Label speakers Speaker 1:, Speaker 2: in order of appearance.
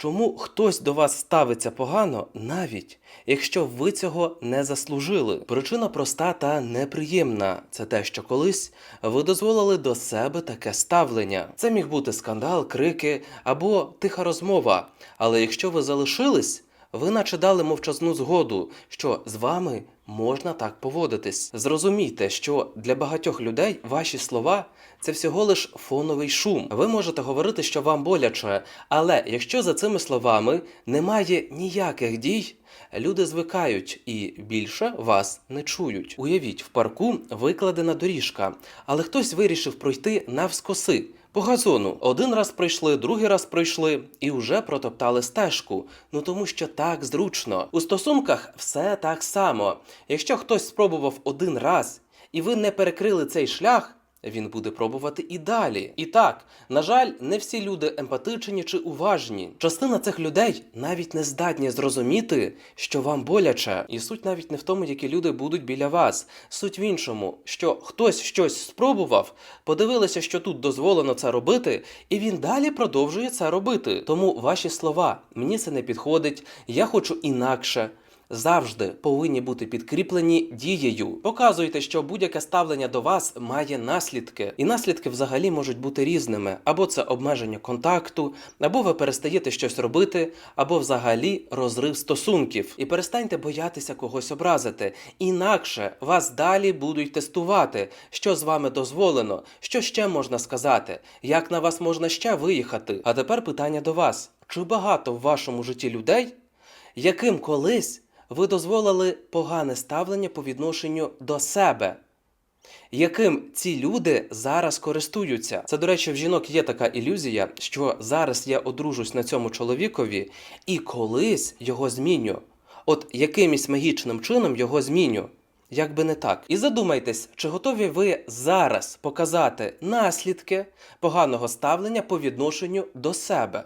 Speaker 1: Чому хтось до вас ставиться погано, навіть якщо ви цього не заслужили? Причина проста та неприємна. Це те, що колись ви дозволили до себе таке ставлення. Це міг бути скандал, крики або тиха розмова. Але якщо ви залишились, ви наче дали мовчазну згоду, що з вами можна так поводитись. Зрозумійте, що для багатьох людей ваші слова це всього лиш фоновий шум. Ви можете говорити, що вам боляче, але якщо за цими словами немає ніяких дій, люди звикають і більше вас не чують. Уявіть, в парку викладена доріжка, але хтось вирішив пройти навскоси. По газону один раз прийшли, другий раз пройшли і вже протоптали стежку. Ну тому що так зручно. У стосунках все так само. Якщо хтось спробував один раз і ви не перекрили цей шлях. Він буде пробувати і далі. І так, на жаль, не всі люди емпатичні чи уважні. Частина цих людей навіть не здатні зрозуміти, що вам боляче. І суть навіть не в тому, які люди будуть біля вас. Суть в іншому, що хтось щось спробував, подивилися, що тут дозволено це робити, і він далі продовжує це робити. Тому ваші слова мені це не підходить, я хочу інакше завжди повинні бути підкріплені дією. Показуйте, що будь-яке ставлення до вас має наслідки, і наслідки взагалі можуть бути різними: або це обмеження контакту, або ви перестаєте щось робити, або взагалі розрив стосунків. І перестаньте боятися когось образити. Інакше вас далі будуть тестувати, що з вами дозволено, що ще можна сказати, як на вас можна ще виїхати. А тепер питання до вас: чи багато в вашому житті людей? яким колись ви дозволили погане ставлення по відношенню до себе, яким ці люди зараз користуються. Це, до речі, в жінок є така ілюзія, що зараз я одружусь на цьому чоловікові і колись його зміню. От якимось магічним чином його зміню. Як би не так. І задумайтесь, чи готові ви зараз показати наслідки поганого ставлення по відношенню до себе.